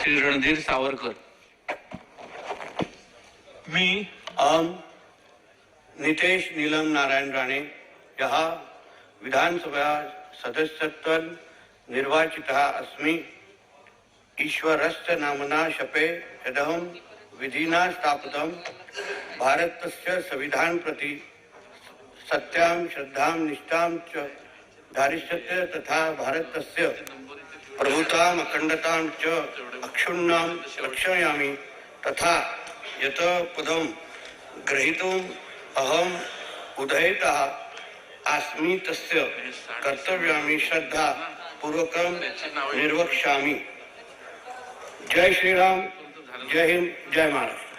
श्री रणधीर सावरकर मी अहम नितेश नीलम नारायण राणे यः विधानसभा सदस्यत्व निर्वाचितः अस्मि। ईश्वरस्य नाम्ना शपे यदहं विधिना स्थापितं भारतस्य संविधान प्रति सत्यां श्रद्धां निष्ठां च धारिष्यते तथा भारतस्य प्रभुताम् अखण्डतां च अक्षुण्णाम रक्षयामि। तथा यत पदम ग्रहीतुम् अहम् उदयत अस्मि तस्य कर्तव्यामी श्रद्धा पूर्वकं निर्वक्ष्यामि। जय श्रीराम जय हिंद जय महाराष्ट्र।